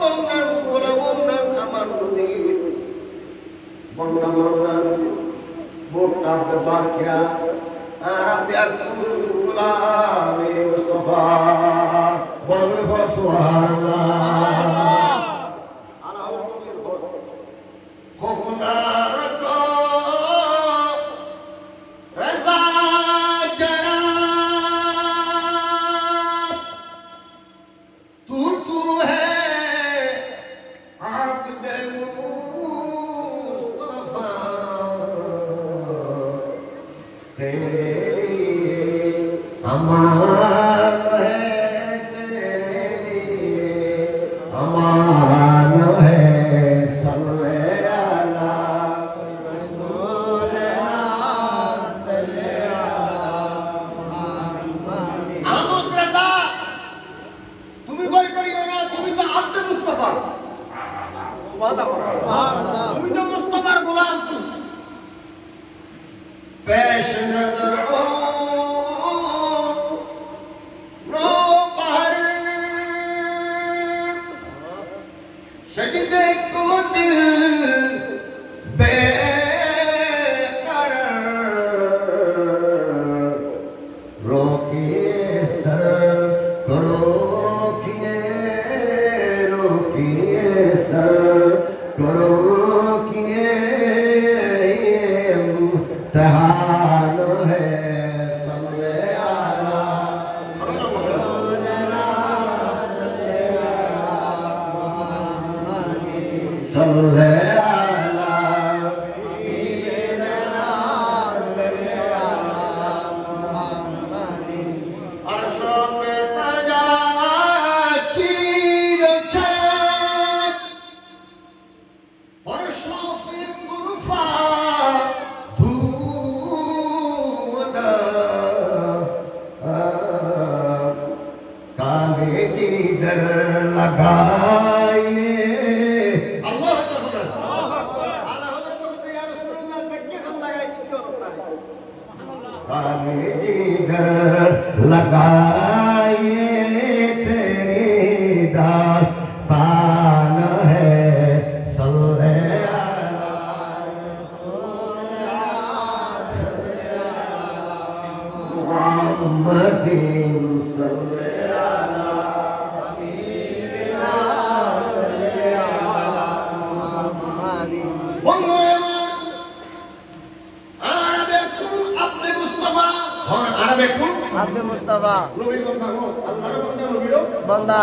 তন্নান গোলামন্নান আমার নদীর বন্যা বন্যা বোটটা বেফার খেয়া আর আমি আর গোলামে মুস্তফা বড় করে সুবহানাল্লাহ। আমার আমার তুমি ভয় করিও না? তুমি তো আব্দে মুস্তফা। তুমি তো মুস্তফার গোলাম। Peşine तहान है सल्ले आला सल्ले লাগাইয়ে আল্লাহ তাআলা আল্লাহ হযরত ইয়া রাসূলুল্লাহ তাকে হাম লাগাই আব্দুল মুস্তাফা। বন্দা।